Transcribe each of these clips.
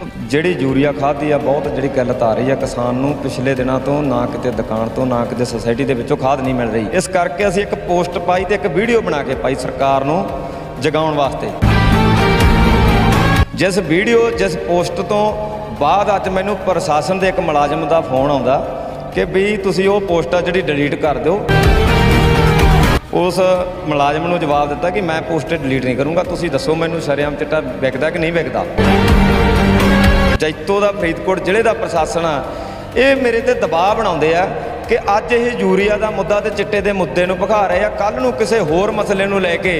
ਜਿਹੜੀ ਯੂਰੀਆ ਖਾਦ ਦੀ ਆ, ਬਹੁਤ ਜਿਹੜੀ ਕਿੱਲਤ ਆ ਰਹੀ ਆ, ਕਿਸਾਨ ਨੂੰ ਪਿਛਲੇ ਦਿਨਾਂ ਤੋਂ ਨਾ ਕਿਤੇ ਦੁਕਾਨ ਤੋਂ, ਨਾ ਕਿਤੇ ਸੁਸਾਇਟੀ ਦੇ ਵਿੱਚੋਂ ਖਾਦ ਨਹੀਂ ਮਿਲ ਰਹੀ। ਇਸ ਕਰਕੇ ਅਸੀਂ ਇੱਕ ਪੋਸਟ ਪਾਈ ਤੇ ਇੱਕ ਵੀਡੀਓ ਬਣਾ ਕੇ ਪਾਈ ਸਰਕਾਰ ਨੂੰ ਜਗਾਉਣ ਵਾਸਤੇ। ਜਿਸ ਵੀਡੀਓ, ਜਿਸ ਪੋਸਟ ਤੋਂ ਬਾਅਦ ਅੱਜ ਮੈਨੂੰ ਪ੍ਰਸ਼ਾਸਨ ਦੇ ਇੱਕ ਮੁਲਾਜ਼ਮ ਦਾ ਫੋਨ ਆਉਂਦਾ ਕਿ ਵੀ ਤੁਸੀਂ ਉਹ ਪੋਸਟ ਆ ਜਿਹੜੀ ਡਿਲੀਟ ਕਰ ਦਿਓ। ਉਸ ਮੁਲਾਜ਼ਮ ਨੂੰ ਜਵਾਬ ਦਿੱਤਾ ਕਿ ਮੈਂ ਪੋਸਟ ਡਿਲੀਟ ਨਹੀਂ ਕਰੂੰਗਾ, ਤੁਸੀਂ ਦੱਸੋ ਮੈਨੂੰ ਸ਼ਰੇਆਮ ਚਿੱਟਾ ਵਿਕਦਾ ਕਿ ਨਹੀਂ ਵਿਕਦਾ। ਜੈਤੋ ਦਾ ਫਰੀਦਕੋਟ ਜ਼ਿਲ੍ਹੇ ਦਾ ਪ੍ਰਸ਼ਾਸਨ ਆ। ਇਹ ਮੇਰੇ ਤੇ ਦਬਾਅ ਬਣਾਉਂਦੇ ਆ ਕਿ ਅੱਜ ਇਹ ਯੂਰੀਆ ਦਾ ਮੁੱਦਾ ਤੇ ਚਿੱਟੇ ਦੇ ਮੁੱਦੇ ਨੂੰ ਭਖਾ ਰਹੇ ਆ। ਕੱਲ ਨੂੰ ਕਿਸੇ ਹੋਰ ਮਸਲੇ ਨੂੰ ਲੈ ਕੇ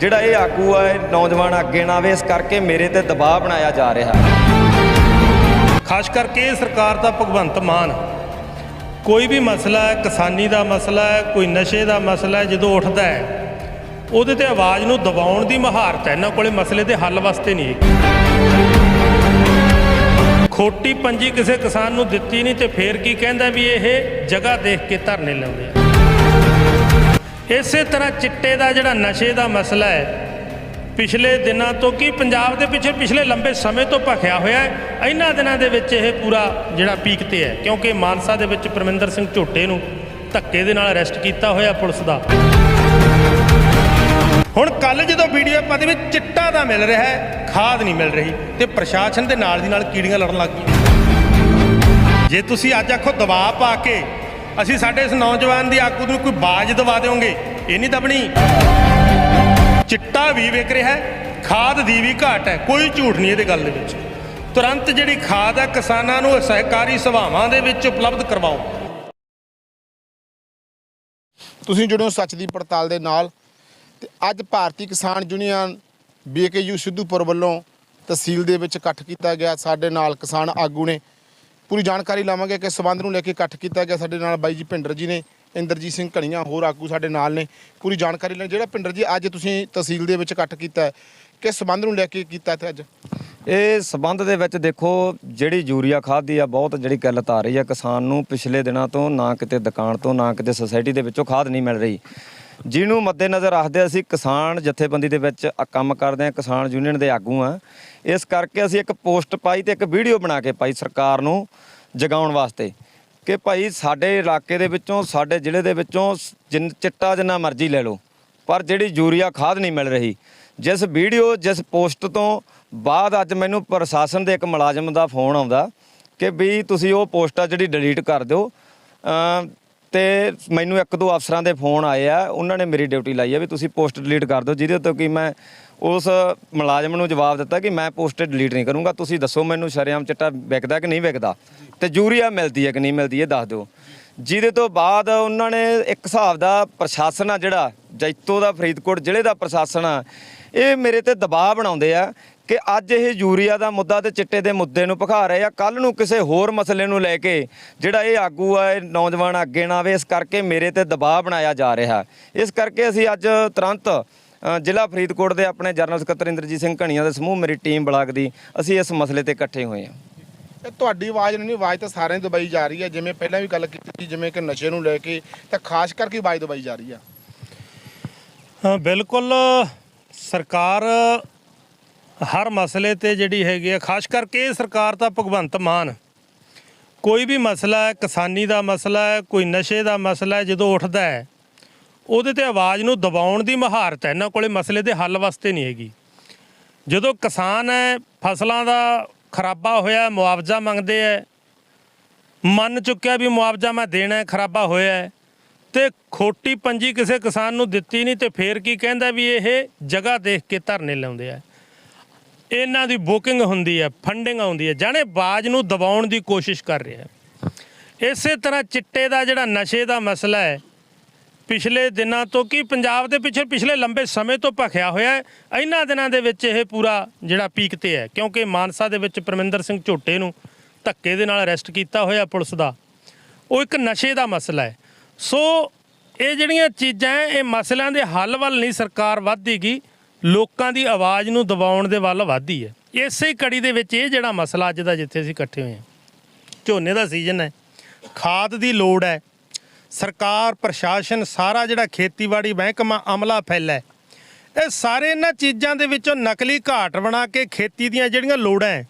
ਜਿਹੜਾ ਇਹ ਆਗੂ ਆ, ਇਹ ਨੌਜਵਾਨ ਅੱਗੇ ਨਾ ਆਵੇ, ਇਸ ਕਰਕੇ ਮੇਰੇ ਤੇ ਦਬਾਅ ਬਣਾਇਆ ਜਾ ਰਿਹਾ। ਖਾਸ ਕਰਕੇ ਸਰਕਾਰ ਦਾ ਭਗਵੰਤ ਮਾਨ। ਕੋਈ ਵੀ ਮਸਲਾ ਹੈ, ਕਿਸਾਨੀ ਦਾ ਮਸਲਾ ਹੈ, ਕੋਈ ਨਸ਼ੇ ਦਾ ਮਸਲਾ ਹੈ, ਜਦੋਂ ਉੱਠਦਾ ਹੈ, ਉਹਦੇ ਤੇ ਆਵਾਜ਼ ਨੂੰ ਦਬਾਉਣ ਦੀ ਮਹਾਰਤ ਹੈ। ਇਹਨਾਂ ਕੋਲੇ ਮਸਲੇ ਦੇ ਹੱਲ ਵਾਸਤੇ ਨਹੀਂ ਖੋਟੀ ਪੰਜੀ ਕਿਸੇ ਕਿਸਾਨ ਨੂੰ ਦਿੱਤੀ ਨਹੀਂ ਤੇ ਫੇਰ ਕੀ ਕਹਿੰਦਾ ਵੀ ਇਹ ਜਗ੍ਹਾ ਦੇਖ ਕੇ ਧਰਨੇ ਲਾਉਂਦੇ ਆ? ਇਸੇ ਤਰ੍ਹਾਂ ਚਿੱਟੇ ਦਾ ਜਿਹੜਾ ਨਸ਼ੇ ਦਾ ਮਸਲਾ ਹੈ, ਪਿਛਲੇ ਦਿਨਾਂ ਤੋਂ ਕੀ ਪੰਜਾਬ ਦੇ ਪਿੱਛੇ ਪਿਛਲੇ ਲੰਬੇ ਸਮੇਂ ਤੋਂ ਭਖਿਆ ਹੋਇਆ ਹੈ, ਇਹਨਾਂ ਦਿਨਾਂ ਦੇ ਵਿੱਚ ਇਹ ਪੂਰਾ ਜਿਹੜਾ ਪੀਕ ਤੇ ਹੈ, ਕਿਉਂਕਿ ਮਾਨਸਾ ਦੇ ਵਿੱਚ ਪਰਮਿੰਦਰ ਸਿੰਘ ਝੋਟੇ ਨੂੰ ਧੱਕੇ ਦੇ ਨਾਲ ਅਰੈਸਟ ਕੀਤਾ ਹੋਇਆ ਪੁਲਿਸ ਦਾ। ਹੁਣ ਕੱਲ ਜਦੋਂ ਵੀਡੀਓ ਪਾਦੇ ਵਿੱਚ ਚਿੱਟਾ ਦਾ ਮਿਲ ਰਿਹਾ ਹੈ, ਖਾਦ ਨਹੀਂ ਮਿਲ ਰਹੀ ਤੇ ਪ੍ਰਸ਼ਾਸਨ ਦੇ ਨਾਲ ਦੀ ਨਾਲ ਕੀੜੀਆਂ ਲੜਨ ਲੱਗ ਗਈਆਂ। ਜੇ ਤੁਸੀਂ ਅੱਜ ਆਖੋ ਦਬਾਅ ਪਾ ਕੇ ਅਸੀਂ ਸਾਡੇ ਇਸ ਨੌਜਵਾਨ ਦੀ ਆਗੂ ਨੂੰ ਕੋਈ ਬਾਜ ਦਵਾ ਦਿਓਗੇ, ਇਹ ਨਹੀਂ ਦਬਣੀ। ਚਿੱਟਾ ਵੀ ਵਿਕ ਰਿਹਾ ਹੈ, ਖਾਦ ਦੀ ਵੀ ਘਾਟ ਹੈ, ਕੋਈ ਝੂਠ ਨਹੀਂ ਇਹਦੇ ਗੱਲ ਦੇ ਵਿੱਚ। ਤੁਰੰਤ ਜਿਹੜੀ ਖਾਦ ਹੈ, ਕਿਸਾਨਾਂ ਨੂੰ ਸਹਿਕਾਰੀ ਸਭਾਵਾਂ ਦੇ ਵਿੱਚ ਉਪਲਬਧ ਕਰਵਾਓ। ਤੁਸੀਂ ਜੁੜੋ ਸੱਚ ਦੀ ਪੜਤਾਲ ਦੇ ਨਾਲ। ਤੇ ਅੱਜ ਭਾਰਤੀ ਕਿਸਾਨ ਯੂਨੀਅਨ, ਬੀਕੇਯੂ ਸਿੱਧੂਪੁਰ ਵੱਲੋਂ ਤਹਿਸੀਲ ਦੇ ਵਿੱਚ ਇਕੱਠ ਕੀਤਾ ਗਿਆ। ਸਾਡੇ ਨਾਲ ਕਿਸਾਨ ਆਗੂ ਨੇ। ਪੂਰੀ ਜਾਣਕਾਰੀ ਲਾਵਾਂਗੇ ਕਿ ਸਬੰਧ ਨੂੰ ਲੈ ਕੇ ਇਕੱਠ ਕੀਤਾ ਗਿਆ। ਸਾਡੇ ਨਾਲ ਬਾਈ ਜੀ ਭਿੰਡਰ ਜੀ ਨੇ, ਇੰਦਰਜੀਤ ਸਿੰਘ ਘਣੀਆਂ ਹੋਰ ਆਗੂ ਸਾਡੇ ਨਾਲ ਨੇ। ਪੂਰੀ ਜਾਣਕਾਰੀ ਲੈਣ ਜਿਹੜਾ ਭਿੰਡਰ ਜੀ, ਅੱਜ ਤੁਸੀਂ ਤਹਿਸੀਲ ਦੇ ਵਿੱਚ ਇਕੱਠ ਕੀਤਾ ਹੈ, ਕਿਸ ਸਬੰਧ ਨੂੰ ਲੈ ਕੇ ਕੀਤਾ ਇੱਥੇ ਅੱਜ? ਇਹ ਸਬੰਧ ਦੇ ਵਿੱਚ ਦੇਖੋ, ਜਿਹੜੀ ਯੂਰੀਆ ਖਾਦ ਦੀ ਆ, ਬਹੁਤ ਜਿਹੜੀ ਕਿੱਲਤ ਆ ਰਹੀ ਆ ਕਿਸਾਨ ਨੂੰ, ਪਿਛਲੇ ਦਿਨਾਂ ਤੋਂ ਨਾ ਕਿਤੇ ਦੁਕਾਨ ਤੋਂ, ਨਾ ਕਿਤੇ ਸੁਸਾਇਟੀ ਦੇ ਵਿੱਚੋਂ ਖਾਦ ਨਹੀਂ ਮਿਲ ਰਹੀ। ਜਿਹਨੂੰ ਮੱਦੇਨਜ਼ਰ ਰੱਖਦੇ ਅਸੀਂ ਕਿਸਾਨ ਜਥੇਬੰਦੀ ਦੇ ਵਿੱਚ ਕੰਮ ਕਰਦੇ ਹਾਂ, ਕਿਸਾਨ ਯੂਨੀਅਨ ਦੇ ਆਗੂ ਆ ਇਸ ਕਰਕੇ ਅਸੀਂ ਇੱਕ ਪੋਸਟ ਪਾਈ ਤੇ ਇੱਕ ਵੀਡੀਓ ਬਣਾ ਕੇ ਪਾਈ ਸਰਕਾਰ ਨੂੰ ਜਗਾਉਣ ਵਾਸਤੇ ਕਿ ਭਾਈ ਸਾਡੇ ਇਲਾਕੇ ਦੇ ਵਿੱਚੋਂ, ਸਾਡੇ ਜ਼ਿਲ੍ਹੇ ਦੇ ਵਿੱਚੋਂ ਸ- ਜਿੰਨ, ਚਿੱਟਾ ਜਿੰਨਾ ਮਰਜ਼ੀ ਲੈ ਲਓ, ਪਰ ਜਿਹੜੀ ਯੂਰੀਆ ਖਾਦ ਨਹੀਂ ਮਿਲ ਰਹੀ। ਜਿਸ ਵੀਡੀਓ, ਜਿਸ ਪੋਸਟ ਤੋਂ ਬਾਅਦ ਅੱਜ ਮੈਨੂੰ ਪ੍ਰਸ਼ਾਸਨ ਦੇ ਇੱਕ ਮੁਲਾਜ਼ਮ ਦਾ ਫੋਨ ਆਉਂਦਾ ਕਿ ਵੀ ਤੁਸੀਂ ਉਹ ਪੋਸਟ ਆ ਜਿਹੜੀ ਡਿਲੀਟ ਕਰ ਦਿਓ। ਤੇ ਮੈਨੂੰ ਇੱਕ ਦੋ ਅਫਸਰਾਂ ਦੇ ਫੋਨ ਆਏ ਆ, ਉਹਨਾਂ ਨੇ ਮੇਰੀ ਡਿਊਟੀ ਲਾਈ ਆ ਵੀ ਤੁਸੀਂ ਪੋਸਟ ਡਿਲੀਟ ਕਰ ਦਿਓ, ਜਿਹਦੇ ਤੋਂ ਕਿ ਮੈਂ ਉਸ ਮੁਲਾਜ਼ਮ ਨੂੰ ਜਵਾਬ ਦਿੱਤਾ ਕਿ ਮੈਂ ਪੋਸਟ ਡਿਲੀਟ ਨਹੀਂ ਕਰੂੰਗਾ, ਤੁਸੀਂ ਦੱਸੋ ਮੈਨੂੰ ਸ਼ਰੇਆਮ ਚਿੱਟਾ ਵਿਕਦਾ ਕਿ ਨਹੀਂ ਵਿਕਦਾ? ਤੇ ਯੂਰੀਆ ਮਿਲਦੀ ਹੈ ਕਿ ਨਹੀਂ ਮਿਲਦੀ ਇਹ ਦੱਸ ਦਿਓ। ਜਿਹਦੇ ਤੋਂ ਬਾਅਦ ਉਹਨਾਂ ਨੇ ਇੱਕ ਹਿਸਾਬ ਦਾ ਪ੍ਰਸ਼ਾਸਨ ਆ ਜਿਹੜਾ, ਜੈਤੋ ਦਾ, ਫਰੀਦਕੋਟ ਜ਼ਿਲ੍ਹੇ ਦਾ ਪ੍ਰਸ਼ਾਸਨ ਆ, ਇਹ ਮੇਰੇ ਤੇ ਦਬਾਅ ਬਣਾਉਂਦੇ ਆ ਕਿ ਅੱਜ ਇਹ ਯੂਰੀਆ ਦਾ ਮੁੱਦਾ ਤੇ ਚਿੱਟੇ ਦੇ ਮੁੱਦੇ ਨੂੰ ਭਖਾ ਰਹੇ ਆ। ਕੱਲ ਨੂੰ ਕਿਸੇ ਹੋਰ ਮਸਲੇ ਨੂੰ ਲੈ ਕੇ ਜਿਹੜਾ ਇਹ ਆਗੂ ਆ ਇਹ ਨੌਜਵਾਨ ਅੱਗੇ ਨਾ ਆਵੇ ਇਸ ਕਰਕੇ ਮੇਰੇ ਤੇ ਦਬਾਅ ਬਣਾਇਆ ਜਾ ਰਿਹਾ। ਇਸ ਕਰਕੇ ਅਸੀਂ ਅੱਜ ਤੁਰੰਤ ਜ਼ਿਲ੍ਹਾ ਫਰੀਦਕੋਟ ਦੇ ਆਪਣੇ ਜਨਰਲ ਸਕੱਤਰ ਇੰਦਰਜੀਤ ਸਿੰਘ ਘਣੀਆਂ ਦੇ ਸਮੂਹ ਮੇਰੀ ਟੀਮ ਬਲਾਕ ਦੀ ਅਸੀਂ ਇਸ ਮਸਲੇ ਤੇ ਇਕੱਠੇ ਹੋਏ ਹਾਂ। ਤੁਹਾਡੀ ਆਵਾਜ਼ ਨਹੀਂ ਆਵਾਜ਼ ਤਾਂ ਸਾਰਿਆਂ ਦੀ ਦਬਾਈ ਜਾ ਰਹੀ ਹੈ। ਜਿਵੇਂ ਪਹਿਲਾਂ ਵੀ ਗੱਲ ਕੀਤੀ ਸੀ ਜਿਵੇਂ ਕਿ ਨਸ਼ੇ ਨੂੰ ਲੈ ਕੇ ਤਾਂ ਖਾਸ ਕਰਕੇ ਆਵਾਜ਼ ਦਬਾਈ ਜਾ ਰਹੀ ਆ। ਹਾਂ ਬਿਲਕੁਲ ਸਰਕਾਰ ਹਰ ਮਸਲੇ ਤੇ ਜਿਹੜੀ ਹੈਗੀ ਆ, ਖਾਸ ਕਰਕੇ ਇਹ ਸਰਕਾਰ ਤਾਂ ਭਗਵੰਤ ਮਾਨ। ਕੋਈ ਵੀ ਮਸਲਾ ਹੈ, ਕਿਸਾਨੀ ਦਾ ਮਸਲਾ ਹੈ, ਕੋਈ ਨਸ਼ੇ ਦਾ ਮਸਲਾ ਹੈ, ਜਦੋਂ ਉੱਠਦਾ ਹੈ, ਉਹਦੇ ਤੇ ਆਵਾਜ਼ ਨੂੰ ਦਬਾਉਣ ਦੀ ਮਹਾਰਤ ਹੈ। ਇਹਨਾਂ ਕੋਲੇ ਮਸਲੇ ਦੇ ਹੱਲ ਵਾਸਤੇ ਨਹੀਂ ਹੈਗੀ। ਜਦੋਂ ਕਿਸਾਨ ਹੈ, ਫਸਲਾਂ ਦਾ ਖਰਾਬਾ ਹੋਇਆ, ਮੁਆਵਜ਼ਾ ਮੰਗਦੇ ਹੈ, ਮੰਨ ਚੁੱਕਿਆ ਵੀ ਮੁਆਵਜ਼ਾ ਮੈਂ ਦੇਣਾ ਖਰਾਬਾ ਹੋਇਆ ਹੈ, ਤੇ ਖੋਟੀ ਪੰਜੀ ਕਿਸੇ ਕਿਸਾਨ ਨੂੰ ਦਿੱਤੀ ਨਹੀਂ, ਤੇ ਫੇਰ ਕੀ ਕਹਿੰਦਾ ਵੀ ਇਹ ਜਗ੍ਹਾ ਦੇਖ ਕੇ ਧਰਨੇ ਲਾਉਂਦੇ ਆ। ਇਹਨਾਂ ਦੀ ਬੁਕਿੰਗ ਹੁੰਦੀ ਹੈ ਫੰਡਿੰਗ ਆਉਂਦੀ ਹੈ। ਜਾਣੇ ਬਾਜ ਨੂੰ ਦਬਾਉਣ ਦੀ ਕੋਸ਼ਿਸ਼ ਕਰ ਰਿਹਾ ਹੈ। ਇਸੇ ਤਰ੍ਹਾਂ ਚਿੱਟੇ ਦਾ ਜਿਹੜਾ ਨਸ਼ੇ ਦਾ ਮਸਲਾ ਹੈ ਪਿਛਲੇ ਦਿਨਾਂ ਤੋਂ ਕੀ ਪੰਜਾਬ ਦੇ ਪਿੱਛੇ ਪਿਛਲੇ ਲੰਬੇ ਸਮੇਂ ਤੋਂ ਭਖਿਆ ਹੋਇਆ ਹੈ ਇਹਨਾਂ ਦਿਨਾਂ ਦੇ ਵਿੱਚ ਇਹ ਪੂਰਾ ਜਿਹੜਾ ਪੀਕ ਤੇ ਹੈ। ਕਿਉਂਕਿ ਮਾਨਸਾ ਦੇ ਵਿੱਚ ਪਰਮਿੰਦਰ ਸਿੰਘ ਝੋਟੇ ਨੂੰ ਧੱਕੇ ਦੇ ਨਾਲ ਅਰੈਸਟ ਕੀਤਾ ਹੋਇਆ ਪੁਲਿਸ ਦਾ ਉਹ ਇੱਕ ਨਸ਼ੇ ਦਾ ਮਸਲਾ ਹੈ। ਸੋ ਇਹ ਜਿਹੜੀਆਂ ਚੀਜ਼ਾਂ ਹੈ, ਇਹ ਮਸਲਿਆਂ ਦੇ ਹੱਲ ਵੱਲ ਨਹੀਂ ਸਰਕਾਰ ਵਧਦੀਗੀ ਲੋਕਾਂ ਦੀ ਆਵਾਜ਼ ਨੂੰ ਦਬਾਉਣ ਦੇ ਵੱਲ ਵਧਦੀ ਹੈ। ਇਸੇ ਕੜੀ ਦੇ ਵਿੱਚ ਇਹ ਜਿਹੜਾ ਮਸਲਾ ਅੱਜ ਦਾ ਜਿੱਥੇ ਅਸੀਂ ਇਕੱਠੇ ਹੋਏ ਹਾਂ, ਝੋਨੇ ਦਾ ਸੀਜ਼ਨ ਹੈ, ਖਾਦ ਦੀ ਲੋੜ ਹੈ, ਸਰਕਾਰ, ਪ੍ਰਸ਼ਾਸਨ, ਸਾਰਾ ਜਿਹੜਾ ਖੇਤੀਬਾੜੀ ਮਹਿਕਮਾ ਅਮਲਾ ਫੈਲਾ ਇਹ ਸਾਰੇ ਇਹਨਾਂ ਚੀਜ਼ਾਂ ਦੇ ਵਿੱਚੋਂ ਨਕਲੀ ਘਾਟ ਬਣਾ ਕੇ ਖੇਤੀ ਦੀਆਂ ਜਿਹੜੀਆਂ ਲੋੜਾਂ ਹੈ,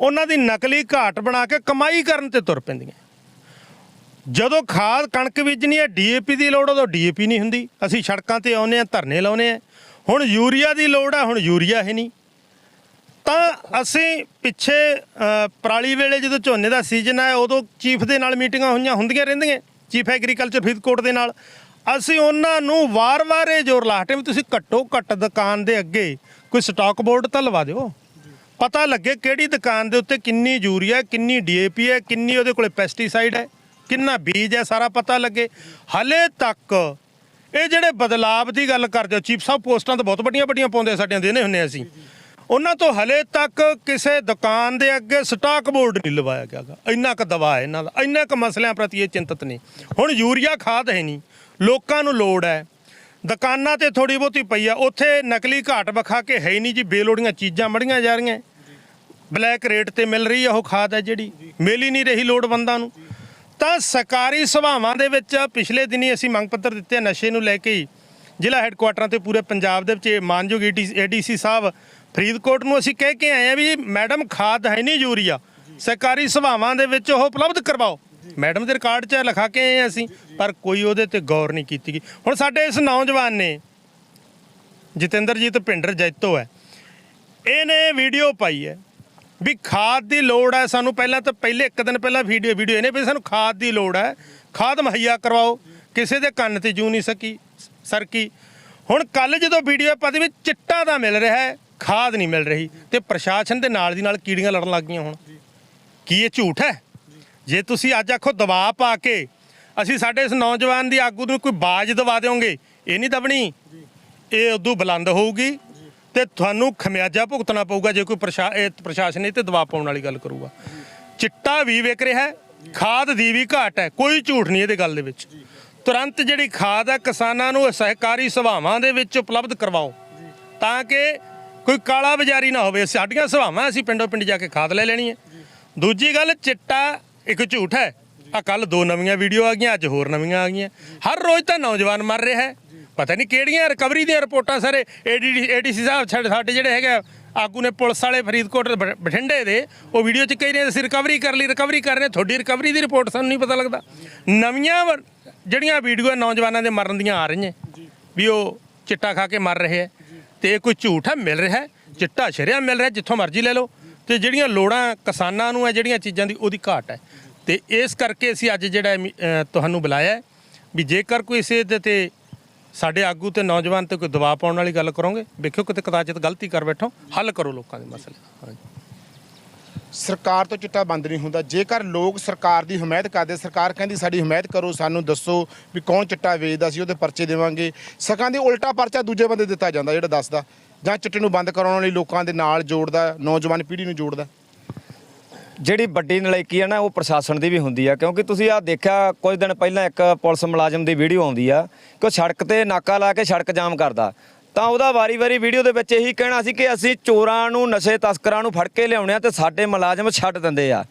ਉਹਨਾਂ ਦੀ ਨਕਲੀ ਘਾਟ ਬਣਾ ਕੇ ਕਮਾਈ ਕਰਨ ਤੇ ਤੁਰ ਪੈਂਦੀਆਂ। ਜਦੋਂ ਖਾਦ ਕਣਕ ਬੀਜਣੀ ਹੈ, ਡੀਏਪੀ ਦੀ ਲੋੜ ਉਦੋਂ ਡੀਏਪੀ ਨਹੀਂ ਹੁੰਦੀ। ਅਸੀਂ ਸੜਕਾਂ ਤੇ ਆਉਨੇ ਆ ਧਰਨੇ ਲਾਉਨੇ ਆ ਹੁਣ ਯੂਰੀਆ ਦੀ ਲੋੜ ਆ ਹੁਣ ਯੂਰੀਆ ਹੈ ਨਹੀਂ। ਤਾਂ ਅਸੀਂ ਪਿੱਛੇ ਪਰਾਲੀ ਵੇਲੇ ਜਦੋਂ ਝੋਨੇ ਦਾ ਸੀਜ਼ਨ ਆਇਆ ਉਦੋਂ ਚੀਫ ਦੇ ਨਾਲ ਮੀਟਿੰਗਾਂ ਹੋਈਆਂ ਹੁੰਦੀਆਂ ਰਹਿੰਦੀਆਂ। ਚੀਫ ਐਗਰੀਕਲਚਰ ਫਰੀਦਕੋਟ ਦੇ ਨਾਲ। ਅਸੀਂ ਉਹਨਾਂ ਨੂੰ ਵਾਰ-ਵਾਰ ਇਹ ਜ਼ੋਰ ਲਾਟੇ ਵੀ ਤੁਸੀਂ ਘੱਟੋ ਘੱਟ ਦੁਕਾਨ ਦੇ ਅੱਗੇ ਕੋਈ ਸਟਾਕ ਬੋਰਡ ਤਾਂ ਲਵਾ ਦਿਓ। ਪਤਾ ਲੱਗੇ ਕਿਹੜੀ ਦੁਕਾਨ ਦੇ ਉੱਤੇ ਕਿੰਨੀ ਯੂਰੀਆ ਹੈ, ਕਿੰਨੀ ਡੀਏਪੀ ਹੈ ਕਿੰਨੀ ਉਹਦੇ ਕੋਲੇ ਪੈਸਟੀਸਾਈਡ ਹੈ ਕਿੰਨਾ ਬੀਜ ਹੈ ਸਾਰਾ ਪਤਾ ਲੱਗੇ। ਹਲੇ ਤੱਕ ਇਹ ਜਿਹੜੇ ਬਦਲਾਵ ਦੀ ਗੱਲ ਕਰਦੇ ਹੋ, ਚੀਫ ਸਾਹਿਬ, ਪੋਸਟਾਂ ਤਾਂ ਬਹੁਤ ਵੱਡੀਆਂ ਵੱਡੀਆਂ ਪਾਉਂਦੇ ਸਾਡੀਆਂ ਦੇਨੇ ਹੁੰਨੇ ਅਸੀਂ। ਉਹਨਾਂ ਤੋਂ ਹਲੇ ਤੱਕ ਕਿਸੇ ਦੁਕਾਨ ਦੇ ਅੱਗੇ ਸਟਾਕ ਬੋਰਡ ਨਹੀਂ ਲਵਾਇਆ ਗਿਆਗਾ ਇੰਨਾ ਕੁ ਦਵਾ ਹੈ ਇਹਨਾਂ ਦਾ, ਇੰਨਾ ਕੁ ਮਸਲਿਆਂ ਪ੍ਰਤੀ ਇਹ ਚਿੰਤਤ ਨੇ। ਹੁਣ ਯੂਰੀਆ ਖਾਦ ਹੈ ਨਹੀਂ, ਲੋਕਾਂ ਨੂੰ ਲੋੜ ਹੈ। ਦੁਕਾਨਾਂ ਤੇ ਥੋੜੀ ਬਹੁਤੀ ਪਈ ਆ, ਉੱਥੇ ਨਕਲੀ ਘਾਟ ਵਿਖਾ ਕੇ ਹੈ ਹੀ ਨਹੀਂ ਜੀ, ਬੇਲੋੜੀਆਂ ਚੀਜ਼ਾਂ ਮੜੀਆਂ ਜਾ ਰਹੀਆਂ। ਬਲੈਕ ਰੇਟ ਤੇ ਮਿਲ ਰਹੀ ਆ ਉਹ ਖਾਦ ਹੈ ਜਿਹੜੀ, ਮਿਲ ਹੀ ਨਹੀਂ ਰਹੀ ਲੋੜਵੰਦਾਂ ਨੂੰ। ਤਾਂ ਸਰਕਾਰੀ ਸਭਾਵਾਂ ਦੇ ਵਿੱਚ ਪਿਛਲੇ ਦਿਨੀ ਅਸੀਂ ਮੰਗ ਪੱਤਰ ਦਿੱਤੇ ਨਸ਼ੇ ਨੂੰ ਲੈ ਕੇ ਹੀ। ਜ਼ਿਲ੍ਹਾ ਹੈੱਡਕੁਆਟਰਾਂ ਤੇ ਪੂਰੇ ਪੰਜਾਬ ਦੇ ਵਿੱਚ ਇਹ ਮਾਨਯੋਗ ਏਡੀਸੀ ਸਾਹਿਬ ਫਰੀਦਕੋਟ ਨੂੰ ਅਸੀਂ ਕਹਿ ਕੇ ਆਏ ਆ ਵੀ ਮੈਡਮ ਖਾਦ ਹੈ ਨਹੀਂ ਯੂਰੀਆ। ਸਰਕਾਰੀ ਸਭਾਵਾਂ ਦੇ ਵਿੱਚ ਉਹ ਉਪਲਬਧ ਕਰਵਾਓ। ਮੈਡਮ ਦੇ ਰਿਕਾਰਡ 'ਚ ਲਿਖਾ ਕੇ ਆਏ ਆ ਅਸੀਂ, ਪਰ ਕੋਈ ਉਹਦੇ ਤੇ ਗੌਰ ਨਹੀਂ ਕੀਤੀ ਗਈ। ਹੁਣ ਸਾਡੇ ਇਸ ਨੌਜਵਾਨ ਨੇ ਜਤਿੰਦਰਜੀਤ ਭਿੰਡਰ ਜੈਤੋ ਹੈ। ਇਹਨੇ ਵੀਡੀਓ ਪਾਈ ਹੈ। ਵੀ ਖਾਦ ਦੀ ਲੋੜ ਹੈ ਸਾਨੂੰ ਪਹਿਲਾਂ ਤਾਂ ਪਹਿਲੇ ਇੱਕ ਦਿਨ ਪਹਿਲਾਂ ਵੀਡੀਓ ਵੀਡੀਓ ਇਹਨੇ ਵੀ ਸਾਨੂੰ ਖਾਦ ਦੀ ਲੋੜ ਹੈ। ਖਾਦ ਮੁਹੱਈਆ ਕਰਵਾਓ। ਕਿਸੇ ਦੇ ਕੰਨ ਤੇ ਜੂ ਨਹੀਂ ਸਕੀ ਸਰਕੀ। ਹੁਣ ਕੱਲ ਜਦੋਂ ਵੀਡੀਓ ਪਾਦੀ ਵੀ ਚਿੱਟਾ ਦਾ ਮਿਲ ਰਿਹਾ ਹੈ, ਖਾਦ ਨਹੀਂ ਮਿਲ ਰਹੀ ਤੇ ਪ੍ਰਸ਼ਾਸਨ ਦੇ ਨਾਲ ਦੀ ਨਾਲ ਕੀੜੀਆਂ ਲੜਨ ਲੱਗ ਗਈਆਂ ਹੁਣ। ਕੀ ਇਹ ਝੂਠ ਹੈ? ਜੇ ਤੁਸੀਂ ਅੱਜ ਆਖੋ ਦਬਾਅ ਪਾ ਕੇ ਅਸੀਂ ਸਾਡੇ ਇਸ ਨੌਜਵਾਨ ਦੀ ਆਗੂ ਨੂੰ ਕੋਈ ਬਾਜ ਦਵਾ ਦਿਓਗੇ, ਇਹ ਨਹੀਂ ਦਬਣੀ। ਇਹ ਉਦੋਂ ਬੁਲੰਦ ਹੋਊਗੀ। ਤੇ ਤੁਹਾਨੂੰ ਖਮਿਆਜਾ ਭੁਗਤਣਾ ਪਊਗਾ ਜੇ ਕੋਈ ਪ੍ਰਸ਼ਾ, ਇਹ ਪ੍ਰਸ਼ਾਸਨ ਇਹ ਤੇ ਦਬਾਅ ਪਾਉਣ ਵਾਲੀ ਗੱਲ ਕਰੂਗਾ। ਚਿੱਟਾ ਵੀ ਵਿਕ ਰਿਹਾ ਹੈ, ਖਾਦ ਦੀ ਵੀ ਘਾਟ ਹੈ, ਕੋਈ ਝੂਠ ਨਹੀਂ ਇਹਦੇ ਗੱਲ ਦੇ ਵਿੱਚ। ਤੁਰੰਤ ਜਿਹੜੀ ਖਾਦ ਹੈ, ਕਿਸਾਨਾਂ ਨੂੰ ਸਹਿਕਾਰੀ ਸਭਾਵਾਂ ਦੇ ਵਿੱਚ ਉਪਲਬਧ ਕਰਵਾਓ। ਤਾਂ ਕਿ ਕੋਈ ਕਾਲਾ ਬਾਜ਼ਾਰੀ ਨਾ ਹੋਵੇ। ਸਾਡੀਆਂ ਸਭਾਵਾਂ ਅਸੀਂ ਪਿੰਡੋਂ ਪਿੰਡ ਜਾ ਕੇ ਖਾਦ ਲੈ ਲੈਣੀ ਹੈ। ਦੂਜੀ ਗੱਲ, ਚਿੱਟਾ ਇੱਕ ਝੂਠ ਹੈ। ਆ ਕੱਲ ਦੋ ਨਵੀਆਂ ਵੀਡੀਓ ਆ ਗਈਆਂ, ਅੱਜ ਹੋਰ ਨਵੀਆਂ ਆ ਗਈਆਂ। ਹਰ ਰੋਜ਼ ਤਾਂ ਨੌਜਵਾਨ ਮਰ ਰਿਹਾ ਹੈ। ਪਤਾ ਨਹੀਂ ਕਿਹੜੀਆਂ ਰਿਕਵਰੀ ਦੀਆਂ ਰਿਪੋਰਟਾਂ ਸਾਰੇ ਏਡੀ ਏਡੀਸੀ ਸਾਹਿਬ ਸਾਡੇ ਸਾਡੇ ਜਿਹੜੇ ਹੈਗੇ ਆਗੂ ਨੇ ਪੁਲਿਸ ਵਾਲੇ ਫਰੀਦਕੋਟ ਬ- ਬਠਿੰਡੇ ਦੇ, ਉਹ ਵੀਡੀਓ 'ਚ ਕਹੀ ਰਹੇ ਅਸੀਂ ਰਿਕਵਰੀ ਕਰ ਲਈ, ਰਿਕਵਰੀ ਕਰ ਰਹੇ ਤੁਹਾਡੀ ਰਿਕਵਰੀ ਦੀ ਰਿਪੋਰਟ ਸਾਨੂੰ ਨਹੀਂ ਪਤਾ ਲੱਗਦਾ। ਨਵੀਆਂ ਜਿਹੜੀਆਂ ਵੀਡੀਓ ਨੌਜਵਾਨਾਂ ਦੇ ਮਰਨ ਦੀਆਂ ਆ ਰਹੀਆਂ, ਵੀ ਉਹ ਚਿੱਟਾ ਖਾ ਕੇ ਮਰ ਰਹੇ ਹੈ ਤੇ ਇਹ ਕੋਈ ਝੂਠ ਹੈ ਮਿਲ ਰਿਹਾ, ਚਿੱਟਾ ਸ਼ਰਿਆ ਮਿਲ ਰਿਹਾ, ਜਿੱਥੋਂ ਮਰਜ਼ੀ ਲੈ ਲਓ, ਤੇ ਜਿਹੜੀਆਂ ਲੋੜਾਂ ਕਿਸਾਨਾਂ ਨੂੰ ਹੈ ਜਿਹੜੀਆਂ ਚੀਜ਼ਾਂ ਦੀ ਉਹਦੀ ਘਾਟ ਹੈ ਤੇ ਇਸ ਕਰਕੇ ਅਸੀਂ ਅੱਜ ਜਿਹੜਾ ਤੁਹਾਨੂੰ ਬੁਲਾਇਆ ਵੀ ਜੇਕਰ ਕੋਈ ਇਸੇ ਤੇ ਸਾਡੇ ਆਗੂ ਤੇ ਨੌਜਵਾਨ ਤੇ ਕੋਈ ਦਬਾਅ ਪਾਉਣ ਵਾਲੀ ਗੱਲ ਕਰੋਗੇ? ਵੇਖਿਓ ਕਿਤੇ ਕਦਾਚਿਤ ਗਲਤੀ ਕਰ ਬੈਠੋ, ਹੱਲ ਕਰੋ ਲੋਕਾਂ ਦੇ ਮਸਲੇ। ਹਾਂਜੀ। ਸਰਕਾਰ ਤੋਂ ਚਿੱਟਾ ਬੰਦ ਨਹੀਂ ਹੁੰਦਾ। ਜੇਕਰ ਲੋਕ ਸਰਕਾਰ ਦੀ ਹਮਾਇਤ ਕਰਦੇ, ਸਰਕਾਰ ਕਹਿੰਦੀ ਸਾਡੀ ਹਮਾਇਤ ਕਰੋ, ਸਾਨੂੰ ਦੱਸੋ ਵੀ ਕੌਣ ਚਿੱਟਾ ਵੇਚਦਾ ਸੀ, ਉਹਦੇ ਪਰਚੇ ਦੇਵਾਂਗੇ। ਸਕਾਂ ਦੀ ਉਲਟਾ ਪਰਚਾ ਦੂਜੇ ਬੰਦੇ ਦਿੱਤਾ ਜਾਂਦਾ ਜਿਹੜਾ ਦੱਸਦਾ। ਜਾਂ ਚਿੱਟੇ ਨੂੰ ਬੰਦ ਕਰਾਉਣ ਲਈ ਲੋਕਾਂ ਦੇ ਨਾਲ ਜੋੜਦਾ, ਨੌਜਵਾਨ ਪੀੜ੍ਹੀ ਨੂੰ ਜੋੜਦਾ। ਜਿਹੜੀ ਵੱਡੀ ਨਲਾਇਕੀ ਆ ਨਾ ਉਹ ਪ੍ਰਸ਼ਾਸਨ ਦੀ ਵੀ ਹੁੰਦੀ ਆ ਕਿਉਂਕਿ ਤੁਸੀਂ ਆ ਦੇਖਿਆ ਕੁਝ ਦਿਨ ਪਹਿਲਾਂ ਇੱਕ ਪੁਲਿਸ ਮੁਲਾਜ਼ਮ ਦੀ ਵੀਡੀਓ ਆਉਂਦੀ ਆ ਕਿ ਉਹ ਸੜਕ ਤੇ ਨਾਕਾ ਲਾ ਕੇ ਸੜਕ ਜਾਮ ਕਰਦਾ। ਤਾਂ ਉਹਦਾ ਵਾਰੀ-ਵਾਰੀ ਵੀਡੀਓ ਦੇ ਵਿੱਚ ਇਹੀ ਕਹਿਣਾ ਸੀ ਕਿ ਅਸੀਂ ਚੋਰਾਂ ਨੂੰ ਨਸ਼ੇ ਤਸਕਰਾਂ ਨੂੰ ਫੜ ਕੇ ਲਿਆਉਣੇ ਆ ਤੇ ਸਾਡੇ ਮੁਲਾਜ਼ਮ ਛੱਡ ਦਿੰਦੇ ਆ।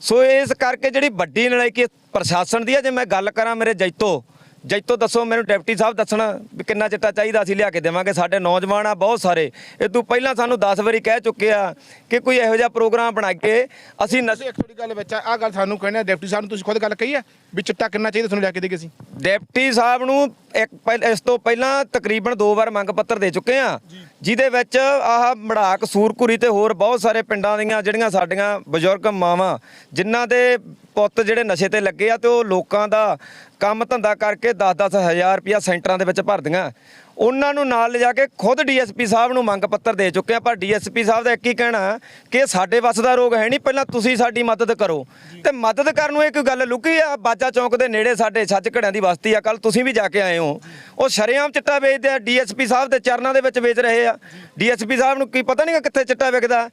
ਸੋ ਇਸ ਕਰਕੇ ਜਿਹੜੀ ਵੱਡੀ ਨਲਾਇਕੀ ਪ੍ਰਸ਼ਾਸਨ ਦੀ ਆ ਜੇ ਮੈਂ ਗੱਲ ਕਰਾਂ ਮੇਰੇ ਜੈਤੋ ਜੈਤੋ ਦੱਸੋ ਮੈਨੂੰ ਡਿਪਟੀ ਸਾਹਿਬ ਦੱਸਣਾ ਵੀ ਕਿੰਨਾ ਚਿੱਟਾ ਚਾਹੀਦਾ ਅਸੀਂ ਲਿਆ ਕੇ ਦੇਵਾਂਗੇ। ਸਾਡੇ ਨੌਜਵਾਨ ਆ ਬਹੁਤ ਸਾਰੇ। ਇਹ ਤੋਂ ਪਹਿਲਾਂ ਸਾਨੂੰ 10 ਵਾਰੀ ਕਹਿ ਚੁੱਕੇ ਆ ਕਿ ਕੋਈ ਇਹੋ ਜਿਹਾ ਪ੍ਰੋਗਰਾਮ ਬਣਾ ਕੇ ਅਸੀਂ ਨਸ਼ੇ ਇੱਕ ਥੋੜੀ ਗੱਲ ਵਿੱਚ ਆ ਗੱਲ ਸਾਨੂੰ ਕਹਿੰਦੇ ਡਿਪਟੀ ਸਾਹਿਬ ਨੂੰ ਤੁਸੀਂ ਖੁਦ ਗੱਲ ਕਹੀ ਆ ਵੀ ਚਿੱਟਾ ਕਿੰਨਾ ਚਾਹੀਦਾ ਤੁਹਾਨੂੰ ਲਿਆ ਕੇ ਦੇਗੇ ਅਸੀਂ? ਡਿਪਟੀ ਸਾਹਿਬ ਨੂੰ ਇੱਕ ਪਹਿ- ਇਸ ਤੋਂ ਪਹਿਲਾਂ ਤਕਰੀਬਨ ਦੋ ਵਾਰ ਮੰਗ ਪੱਤਰ ਦੇ ਚੁੱਕੇ ਆ। ਜਿਹਦੇ ਵਿੱਚ ਆਹ ਮੜਾਕ ਸੂਰਕੁਰੀ ਤੇ ਹੋਰ ਬਹੁਤ ਸਾਰੇ ਪਿੰਡਾਂ ਦੀਆਂ ਜਿਹੜੀਆਂ ਸਾਡੀਆਂ ਬਜ਼ੁਰਗ ਮਾਵਾਂ ਜਿਨ੍ਹਾਂ ਦੇ ਪੁੱਤ ਜਿਹੜੇ ਨਸ਼ੇ ਤੇ ਲੱਗੇ ਆ ਤੇ ਉਹ ਲੋਕਾਂ ਦਾ ਕੰਮ ਧੰਦਾ ਕਰਕੇ 10-10 ਹਜ਼ਾਰ ਰੁਪਇਆ ਸੈਂਟਰਾਂ ਦੇ ਵਿੱਚ ਭਰਦੀਆਂ। ਉਹਨਾਂ ਨੂੰ ਨਾਲ ਲਿਜਾ ਕੇ ਖੁਦ ਡੀਐਸਪੀ ਸਾਹਿਬ ਨੂੰ ਮੰਗ ਪੱਤਰ ਦੇ ਚੁੱਕੇ ਆ, ਪਰ ਡੀਐਸਪੀ ਸਾਹਿਬ ਦਾ ਇੱਕ ਹੀ ਕਹਿਣਾ ਕਿ ਸਾਡੇ ਵੱਸ ਦਾ ਰੋਗ ਹੈ ਨਹੀਂ, ਪਹਿਲਾਂ ਤੁਸੀਂ ਸਾਡੀ ਮਦਦ ਕਰੋ। ਤੇ ਮਦਦ ਕਰਨ ਨੂੰ ਇੱਕ ਗੱਲ ਲੁਕੀ ਆ, ਬਾਜਾ ਚੌਂਕ ਦੇ ਨੇੜੇ ਸਾਡੇ ਛੱਜ ਘੜਿਆਂ ਦੀ ਬਸਤੀ ਆ ਕੱਲ ਤੁਸੀਂ ਵੀ ਜਾ ਕੇ ਆਏ ਹੋ। ਉਹ ਸ਼ਰੇਆਮ ਚਿੱਟਾ ਵੇਚਦੇ ਆ, ਡੀਐਸਪੀ ਸਾਹਿਬ ਦੇ ਚਰਨਾਂ ਦੇ ਵਿੱਚ ਵੇਚ ਰਹੇ ਆ। ਡੀਐਸਪੀ ਸਾਹਿਬ ਨੂੰ ਕੀ ਪਤਾ ਨਹੀਂ ਕਿੱਥੇ ਚਿੱਟਾ ਵਿਕਦਾ।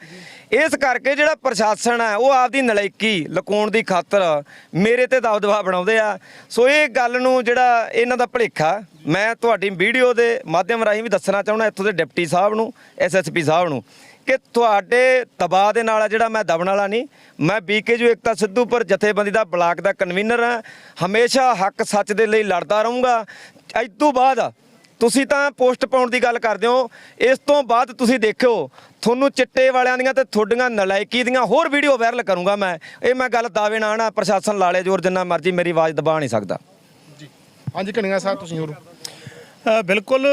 ਇਸ ਕਰਕੇ ਜਿਹੜਾ ਪ੍ਰਸ਼ਾਸਨ ਹੈ, ਉਹ ਆਪਦੀ ਨਲਾਇਕੀ ਲਕਾਉਣ ਦੀ ਖਾਤਰ ਮੇਰੇ ਤੇ ਦਬਦਬਾ ਬਣਾਉਂਦੇ ਆ। ਸੋ ਇਹ ਗੱਲ ਨੂੰ ਜਿਹੜਾ ਇਹਨਾਂ ਦਾ ਭਲੇਖਾ, ਮੈਂ ਤੁਹਾਡੀ ਵੀਡੀਓ ਦੇ ਮਾਧਿਅਮ ਰਾਹੀਂ ਵੀ ਦੱਸਣਾ ਚਾਹੁੰਦਾ ਇੱਥੋਂ ਦੇ ਡਿਪਟੀ ਸਾਹਿਬ ਨੂੰ ਐਸਐਸਪੀ ਸਾਹਿਬ ਨੂੰ, ਕਿ ਤੁਹਾਡੇ ਦਬਾਅ ਦੇ ਨਾਲ ਜਿਹੜਾ ਮੈਂ ਦਬਣ ਵਾਲਾ ਨਹੀਂ, ਮੈਂ ਬੀਕੇਜੂ ਏਕਤਾ ਸਿੱਧੂਪੁਰ ਜਥੇਬੰਦੀ ਦਾ ਬਲਾਕ ਦਾ ਕਨਵੀਨਰ ਹਾਂ ਹਮੇਸ਼ਾ ਹੱਕ ਸੱਚ ਦੇ ਲਈ ਲੜਦਾ ਰਹੂੰਗਾ। ਇਸ ਤੋਂ ਬਾਅਦ ਤੁਸੀਂ ਤਾਂ ਪੋਸਟ ਪਾਉਣ ਦੀ ਗੱਲ ਕਰਦੇ ਹੋ। ਇਸ ਤੋਂ ਬਾਅਦ ਤੁਸੀਂ ਦੇਖਿਓ ਤੁਹਾਨੂੰ ਚਿੱਟੇ ਵਾਲਿਆਂ ਦੀਆਂ ਤੇ ਤੁਹਾਡੀਆਂ ਨਲਾਇਕੀ ਦੀਆਂ ਹੋਰ ਵੀਡੀਓ ਵਾਇਰਲ ਕਰੂੰਗਾ ਮੈਂ। ਇਹ ਮੈਂ ਗੱਲ ਦਾਅਵੇ ਨਾਲ ਨਾ ਪ੍ਰਸ਼ਾਸਨ ਲਾਲੇ ਜੋਰ ਜਿੰਨਾ ਮਰਜ਼ੀ ਮੇਰੀ ਆਵਾਜ਼ ਦਬਾ ਨਹੀਂ ਸਕਦਾ। ਹਾਂਜੀ ਕਣੀਆਂ ਸਾਹਿਬ ਤੁਸੀਂ ਹੋਰ। ਬਿਲਕੁਲ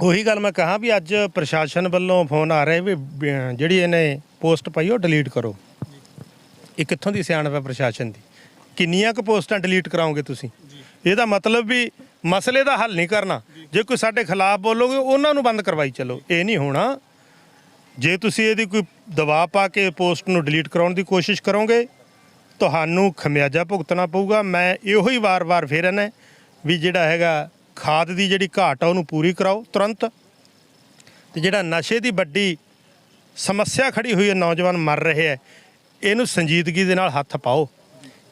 ਉਹੀ ਗੱਲ ਮੈਂ ਕਹਾ ਵੀ ਅੱਜ ਪ੍ਰਸ਼ਾਸਨ ਵੱਲੋਂ ਫੋਨ ਆ ਰਿਹਾ ਵੀ ਜਿਹੜੀ ਇਹਨੇ ਪੋਸਟ ਪਾਈ ਉਹ ਡਿਲੀਟ ਕਰੋ। ਇਹ ਕਿੱਥੋਂ ਦੀ ਸਿਆਣਪ ਹੈ ਪ੍ਰਸ਼ਾਸਨ ਦੀ? ਕਿੰਨੀਆਂ ਕੁ ਪੋਸਟਾਂ ਡਿਲੀਟ ਕਰਾਓਗੇ ਤੁਸੀਂ? ਇਹਦਾ ਮਤਲਬ ਵੀ ਮਸਲੇ ਦਾ ਹੱਲ ਨਹੀਂ ਕਰਨਾ। ਜੇ ਕੋਈ ਸਾਡੇ ਖਿਲਾਫ ਬੋਲੋਗੇ, ਉਹਨਾਂ ਨੂੰ ਬੰਦ ਕਰਵਾਈ ਚੱਲੋ। ਇਹ ਨਹੀਂ ਹੋਣਾ। ਜੇ ਤੁਸੀਂ ਇਹਦੀ ਕੋਈ ਦਬਾਅ ਪਾ ਕੇ ਪੋਸਟ ਨੂੰ ਡਿਲੀਟ ਕਰਾਉਣ ਦੀ ਕੋਸ਼ਿਸ਼ ਕਰੋਗੇ, ਤੁਹਾਨੂੰ ਖਮਿਆਜਾ ਭੁਗਤਣਾ ਪਊਗਾ। ਮੈਂ ਇਹੋ ਹੀ ਵਾਰ-ਵਾਰ ਫੇਰ ਇਹਨੇ ਵੀ ਜਿਹੜਾ ਹੈਗਾ ਖਾਦ ਦੀ ਜਿਹੜੀ ਘਾਟ ਆ, ਉਹਨੂੰ ਪੂਰੀ ਕਰਾਓ ਤੁਰੰਤ। ਤੇ ਜਿਹੜਾ ਨਸ਼ੇ ਦੀ ਵੱਡੀ ਸਮੱਸਿਆ ਖੜੀ ਹੋਈ ਹੈ, ਨੌਜਵਾਨ ਮਰ ਰਹੇ ਹੈ, ਇਹਨੂੰ ਸੰਜੀਦਗੀ ਦੇ ਨਾਲ ਹੱਥ ਪਾਓ।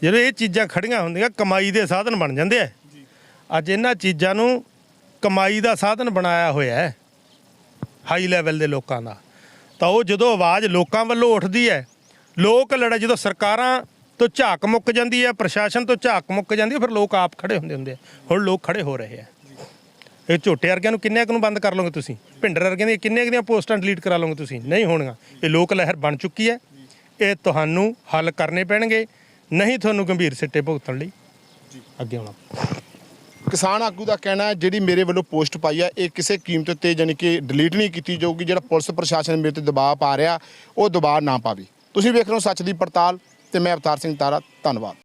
ਜਦੋਂ ਇਹ ਚੀਜ਼ਾਂ ਖੜੀਆਂ ਹੁੰਦੀਆਂ, ਕਮਾਈ ਦੇ ਸਾਧਨ ਬਣ ਜਾਂਦੇ ਆ। ਅੱਜ ਇਹਨਾਂ ਚੀਜ਼ਾਂ ਨੂੰ ਕਮਾਈ ਦਾ ਸਾਧਨ ਬਣਾਇਆ ਹੋਇਆ ਹੈ ਹਾਈ ਲੈਵਲ ਦੇ ਲੋਕਾਂ ਦਾ। ਤਾਂ ਉਹ ਜਦੋਂ ਆਵਾਜ਼ ਲੋਕਾਂ ਵੱਲੋਂ ਉੱਠਦੀ ਹੈ ਲੋਕ ਲੜਾ ਜਦੋਂ ਸਰਕਾਰਾਂ ਤੋਂ ਝਾਕ ਮੁੱਕ ਜਾਂਦੀ ਹੈ ਪ੍ਰਸ਼ਾਸਨ ਤੋਂ ਝਾਕ ਮੁੱਕ ਜਾਂਦੀ ਹੈ ਫਿਰ ਲੋਕ ਆਪ ਖੜੇ ਹੁੰਦੇ ਹੁੰਦੇ ਹੁਣ ਲੋਕ ਖੜੇ ਹੋ ਰਹੇ ਆ। ਇਹ ਝੋਟੇ ਵਰਗਿਆਂ ਨੂੰ ਕਿੰਨੇ ਕੁ ਨੂੰ ਬੰਦ ਕਰ ਲਓਗੇ ਤੁਸੀਂ? ਭਿੰਡਰ ਵਰਗਿਆਂ ਦੀਆਂ ਕਿੰਨੇ ਕੁ ਦੀਆਂ ਪੋਸਟਾਂ ਡਿਲੀਟ ਕਰਾ ਲਓਗੇ ਤੁਸੀਂ? ਨਹੀਂ ਹੋਣੀਆਂ ਇਹ ਲੋਕ ਲਹਿਰ ਬਣ ਚੁੱਕੀ ਹੈ। ਇਹ ਤੁਹਾਨੂੰ ਹੱਲ ਕਰਨੇ ਪੈਣਗੇ। ਨਹੀਂ ਤੁਹਾਨੂੰ ਗੰਭੀਰ ਸਿੱਟੇ ਭੁਗਤਣ ਲਈ। ਅੱਗੇ ਆਉਣਾ। ਕਿਸਾਨ ਆਗੂ ਦਾ ਕਹਿਣਾ ਹੈ, ਜਿਹੜੀ ਮੇਰੇ ਵੱਲੋਂ ਪੋਸਟ ਪਾਈ ਹੈ, ਇਹ ਕਿਸੇ ਕੀਮਤ ਤੇ ਯਾਨੀ ਕਿ ਡਿਲੀਟ ਨਹੀਂ ਕੀਤੀ ਜਾਊਗੀ, ਜਿਹੜਾ ਪੁਲਿਸ ਪ੍ਰਸ਼ਾਸਨ ਮੇਰੇ ਤੇ ਦਬਾਅ ਪਾ ਰਿਹਾ, ਉਹ ਦਬਾਅ ਨਾ ਪਾਵੇ। ਤੁਸੀਂ ਵੇਖ ਰਹੇ ਹੋ ਸੱਚ ਦੀ ਪੜਤਾਲ ਤੇ ਮੈਂ ਅਵਤਾਰ ਸਿੰਘ ਤਾਰਾ, ਧੰਨਵਾਦ।